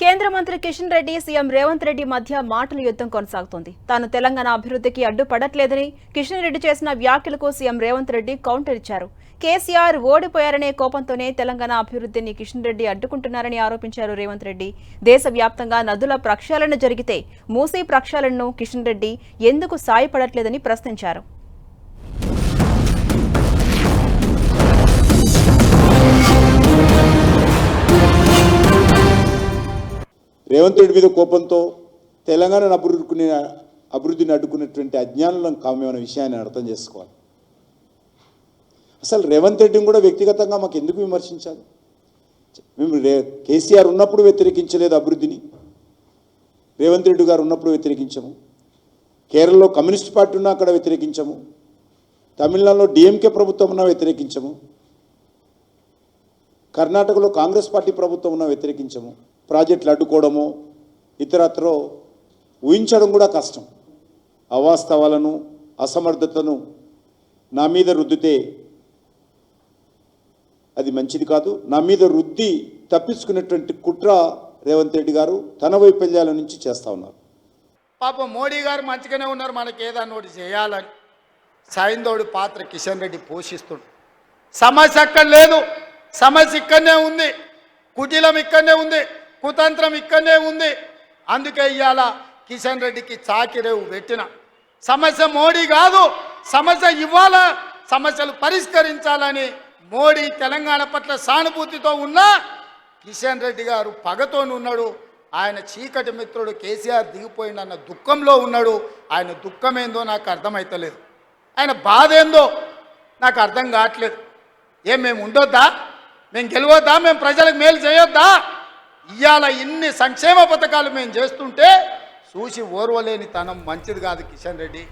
కేంద్ర మంత్రి కిషన్ రెడ్డి సీఎం రేవంత్ రెడ్డి మధ్య మాటల యుద్ధం కొనసాగుతోంది. తాను తెలంగాణ అభివృద్ధికి అడ్డుపడట్లేదని కిషన్ రెడ్డి చేసిన వ్యాఖ్యలకు సీఎం రేవంత్ రెడ్డి కౌంటర్ ఇచ్చారు. కేసీఆర్ ఓడిపోయారనే కోపంతోనే తెలంగాణ అభివృద్ధిని కిషన్ రెడ్డి అడ్డుకుంటున్నారని ఆరోపించారు రేవంత్ రెడ్డి. దేశవ్యాప్తంగా నదుల ప్రక్షాళన జరిగితే మూసీ ప్రక్షాళనను కిషన్ రెడ్డి ఎందుకు సాయపడట్లేదని ప్రశ్నించారు. రేవంత్ రెడ్డి మీద కోపంతో తెలంగాణను అభివృద్ధి అభివృద్ధిని అడ్డుకున్నటువంటి అజ్ఞానం కామేమన్న విషయాన్ని అర్థం చేసుకోవాలి. అసలు రేవంత్ రెడ్డిని కూడా వ్యక్తిగతంగా మాకు ఎందుకు విమర్శించాలి? మేము రే కేసీఆర్ ఉన్నప్పుడు వ్యతిరేకించలేదు అభివృద్ధిని. రేవంత్ రెడ్డి గారు ఉన్నప్పుడు వ్యతిరేకించము. కేరళలో కమ్యూనిస్ట్ పార్టీ ఉన్నా అక్కడ వ్యతిరేకించము. తమిళనాడులో డిఎంకే ప్రభుత్వం ఉన్నా వ్యతిరేకించము. కర్ణాటకలో కాంగ్రెస్ పార్టీ ప్రభుత్వం ఉన్నా వ్యతిరేకించము. ప్రాజెక్టులు అడ్డుకోవడము ఇతరత్రో ఊహించడం కూడా కష్టం. అవాస్తవాలను అసమర్థతను నా మీద రుద్దితే అది మంచిది కాదు. నా మీద రుద్ది తప్పించుకునేటువంటి కుట్ర రేవంత్ రెడ్డి గారు తన వైఫల్యాల నుంచి చేస్తూ ఉన్నారు. పాపం మోడీ గారు మంచిగానే ఉన్నారు. మనకి ఏదన్నా ఒకటి చేయాలని సాయందోడి పాత్ర కిషన్ రెడ్డి పోషిస్తుండు. సమస్య అక్కడ లేదు. సమస్య ఇక్కడనే ఉంది. కుటీలం ఇక్కడనే ఉంది. కుతంత్రం ఇక్కడనే ఉంది. అందుకే ఇవాళ కిషన్ రెడ్డికి చాకిరేవు పెట్టిన. సమస్య మోడీ కాదు సమస్య ఇవ్వాల సమస్యలు పరిష్కరించాలని మోడీ తెలంగాణ పట్ల సానుభూతితో ఉన్నా కిషన్ రెడ్డి గారు పగతోనున్నాడు ఆయన చీకటి మిత్రుడు కేసీఆర్ దిగిపోయిండన్న దుఃఖంలో ఉన్నాడు. ఆయన దుఃఖం ఏందో నాకు అర్థమైతలేదు. ఆయన బాధ ఏందో నాకు అర్థం కావట్లేదు. ఏం మేము ఉండొద్దా? మేము గెలవద్దా? మేము ప్రజలకు మేలు చేయొద్దా? ఇవాళ ఇన్ని సంక్షేమ పథకాలు మేము చేస్తుంటే చూసి ఓర్వలేని తనం మంచిది కాదు కిషన్ రెడ్డి.